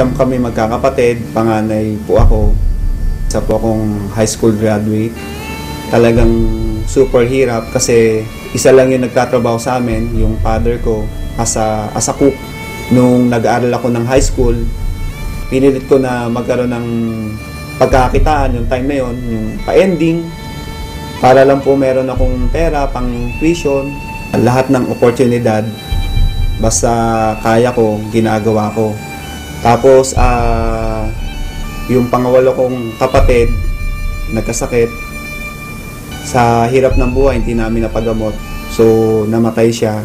siyam kami magkakapatid, panganay po ako. Isa po akong high school graduate. Talagang super hirap kasi isa lang yung nagtatrabaho sa amin, yung father ko, as a, as a cook. Nung nag-aaral ako ng high school, pinilit ko na magkaroon ng pagkakitaan yung time na yon yung pa-ending, para lang po meron akong pera pang tuition, lahat ng oportunidad, basta kaya ko, ginagawa ko. Tapos, ah, yung pangawalo kong kapatid, nagkasakit, sa hirap ng buhay, hindi namin napagamot. So, namatay siya.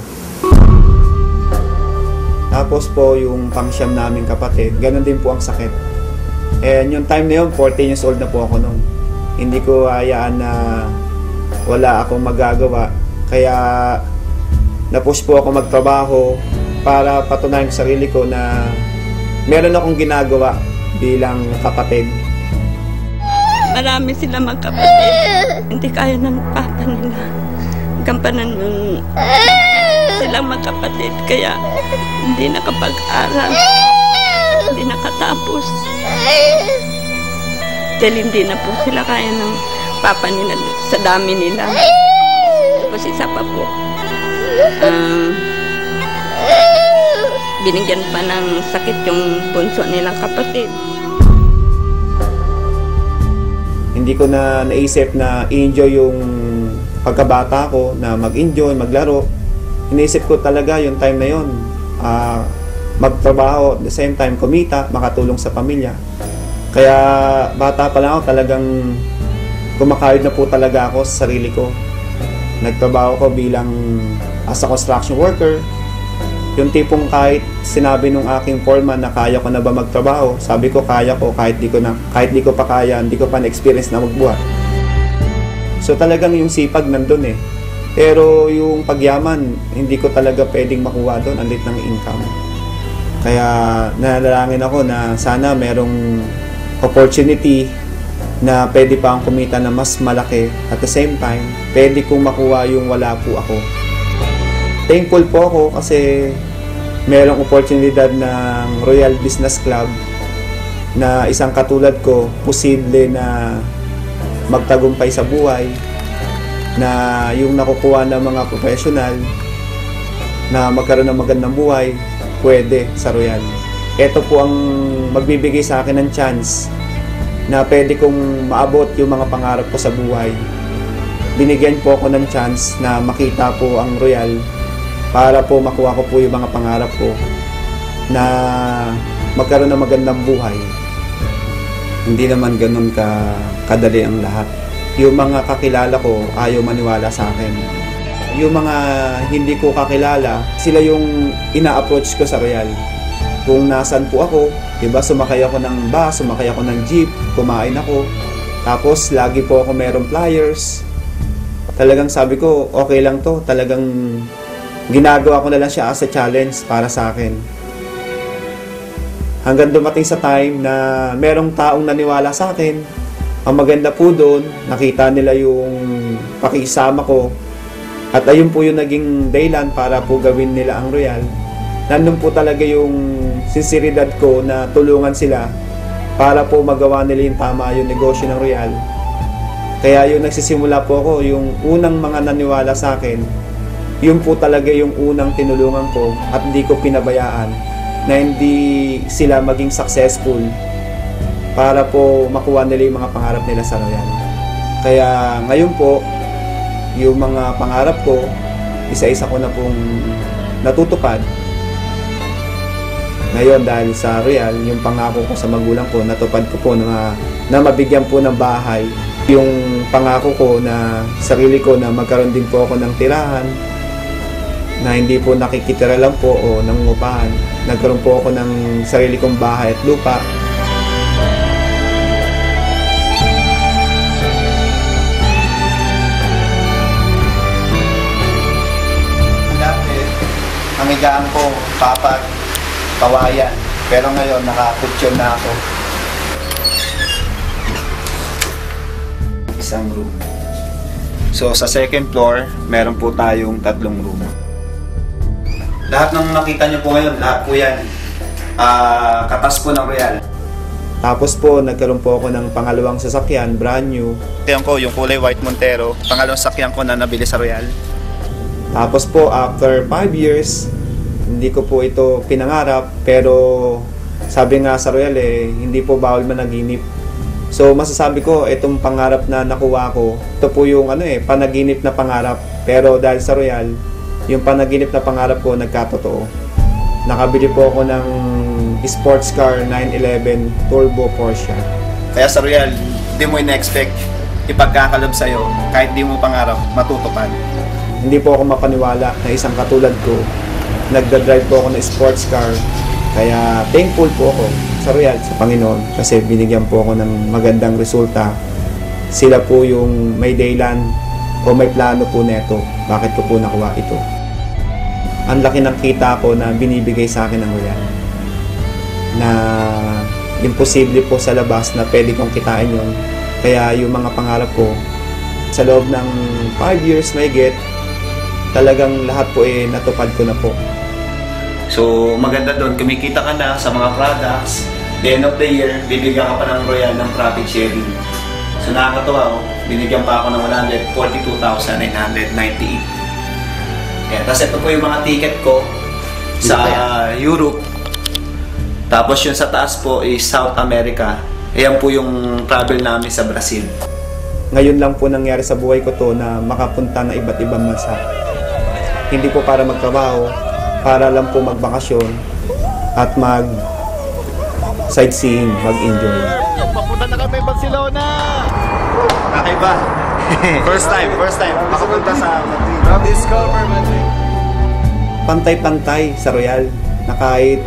Tapos po, yung pangsyam naming kapatid, ganun din po ang sakit. And yung time na yun, 14 years old na po ako noon. Hindi ko hayaan na wala akong magagawa. Kaya na-push po ako magtrabaho para patunayan sa sarili ko na meron akong ginagawa bilang kapatid. Marami sila magkapatid. Hindi kaya ng papa nila. Gampanan ng silang magkapatid. Kaya hindi nakapag-aral. Hindi nakatapos. Dahil hindi na po sila kaya ng papa nila sa dami nila. Tapos isa pa po. Um, binigyan pa ng sakit yung bunso nilang kapatid. Hindi ko na naisip na i-enjoy yung pagkabata ko, na mag-enjoy, maglaro. Iniisip ko talaga yung time na yon ah, magtrabaho, the same time kumita, makatulong sa pamilya. Kaya bata pa lang ako talagang kumakayod na po talaga ako sa sarili ko. Nagtrabaho ko bilang as a construction worker. Yung tipong kahit sinabi nung aking foreman na kaya ko na ba magtrabaho, sabi ko kaya ko kahit di ko na kahit di ko pa kaya, hindi ko pa na-experience na magbuhat. So talagang yung sipag nandun eh. Pero yung pagyaman, hindi ko talaga pwedeng makuha doon, ang ng income. Kaya nalalangin ako na sana merong opportunity na pwede pa akong kumita na mas malaki at the same time, pwede kong makuha yung wala po ako. Thankful po ako kasi merong oportunidad ng Royal Business Club na isang katulad ko, posible na magtagumpay sa buhay na yung nakukuha ng mga professional na magkaroon ng magandang buhay, pwede sa Royal. Ito po ang magbibigay sa akin ng chance na pwede kong maabot yung mga pangarap ko sa buhay. Binigyan po ako ng chance na makita po ang Royal para po makuha ko po yung mga pangarap ko na magkaroon ng magandang buhay. Hindi naman ganun ka kadali ang lahat. Yung mga kakilala ko ayaw maniwala sa akin. Yung mga hindi ko kakilala, sila yung ina-approach ko sa Royal. Kung nasan po ako, Diba, sumakay ako ng bus, sumakay ako ng jeep, kumain ako. Tapos, lagi po ako merong flyers. Talagang sabi ko, okay lang to. Talagang ginagawa ko na lang siya as a challenge para sa akin. Hanggang dumating sa time na merong taong naniwala sa akin. Ang maganda po doon, nakita nila yung pakisama ko. At ayun po yung naging daylan para po gawin nila ang Royal. Nandun po talaga yung sinseridad ko na tulungan sila para po magawa nila yung tama yung negosyo ng Royal. Kaya yung nagsisimula po ako, yung unang mga naniwala sa akin, yun po talaga yung unang tinulungan ko at hindi ko pinabayaan na hindi sila maging successful para po makuha nila yung mga pangarap nila sa Royal. Kaya ngayon po, yung mga pangarap ko, isa-isa ko na pong natutupad ngayon dahil sa Real, yung pangako ko sa magulang ko, natupad ko po na, na mabigyan po ng bahay. Yung pangako ko na sarili ko na magkaroon din po ako ng tirahan, na hindi po nakikitira lang po o nangungupahan. Nagkaroon po ako ng sarili kong bahay at lupa. Dati, ang higaan ko, papat, kawayan. Pero ngayon, nakakutsyon na ako. Isang room. So, sa second floor, meron po tayong tatlong room. Lahat ng makita nyo po ngayon, lahat po yan. ah, katas po ng Royal. Tapos po, nagkaroon po ako ng pangalawang sasakyan, brand new. Yan ko, yung kulay white Montero. Pangalawang sakyan ko na nabili sa Royal. Tapos po, after 5 years, hindi ko po ito pinangarap, pero sabi nga sa Royal eh, hindi po bawal managinip. So masasabi ko, itong pangarap na nakuha ko, ito po yung ano eh, panaginip na pangarap. Pero dahil sa Royal, yung panaginip na pangarap ko nagkatotoo. Nakabili po ako ng sports car 911 Turbo Porsche. Kaya sa Royal, hindi mo ina-expect ipagkakalob sa'yo kahit di mo pangarap matutupad. Hindi po ako mapaniwala na isang katulad ko, nagda-drive po ako ng sports car. Kaya thankful po ako sa Royal, sa Panginoon, kasi binigyan po ako ng magandang resulta. Sila po yung may daylan o may plano po neto. Bakit ko po nakuha ito? Ang laki ng kita ko na binibigay sa akin ng Royal. Na imposible po sa labas na pwede kong kitain yun. Kaya yung mga pangarap ko, sa loob ng 5 years may get, talagang lahat po eh natupad ko na po. So, maganda doon, kumikita ka na sa mga products. The end of the year, bibigyan ka pa ng Royal ng profit sharing. So, nakakatuwa, oh. binigyan pa ako ng 142,998. Yan. Tapos ito po yung mga ticket ko sa Europe. Tapos yung sa taas po is South America. Ayan po yung travel namin sa Brazil. Ngayon lang po nangyari sa buhay ko to na makapunta ng iba't ibang bansa. Hindi po para magtrabaho, para lang po magbakasyon at mag sightseeing, mag-enjoy. Papunta na kami Barcelona! Kakaiba. first time, first time. Makapunta sa Madrid. Discover Madrid. pantay-pantay sa Royal na kahit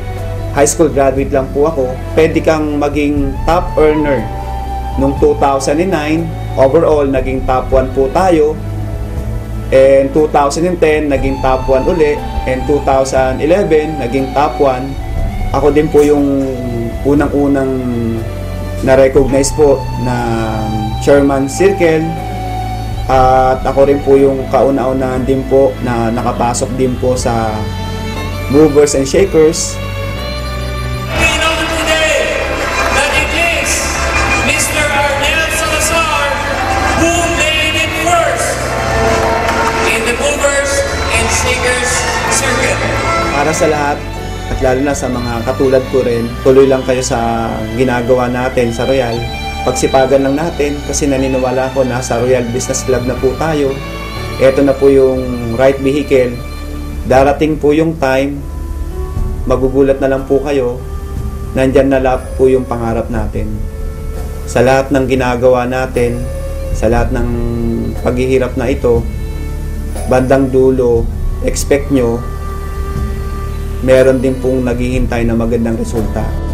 high school graduate lang po ako, pwede kang maging top earner. Noong 2009, overall, naging top 1 po tayo. And 2010, naging top 1 uli. And 2011, naging top 1. Ako din po yung unang-unang na-recognize po na Chairman Circle at ako rin po yung kauna-unahan din po na nakapasok din po sa Movers and Shakers. We know today that it is Mr. Arnel Salazar who made it first in the movers and shakers circuit. Para sa lahat at lalo na sa mga katulad ko rin, tuloy lang kayo sa ginagawa natin sa Royal. Pagsipagan lang natin kasi naniniwala ko na sa Royal Business Club na po tayo. Ito na po yung right vehicle. Darating po yung time, magugulat na lang po kayo, nandyan na lahat po yung pangarap natin. Sa lahat ng ginagawa natin, sa lahat ng paghihirap na ito, bandang dulo, expect nyo, meron din pong naghihintay na magandang resulta.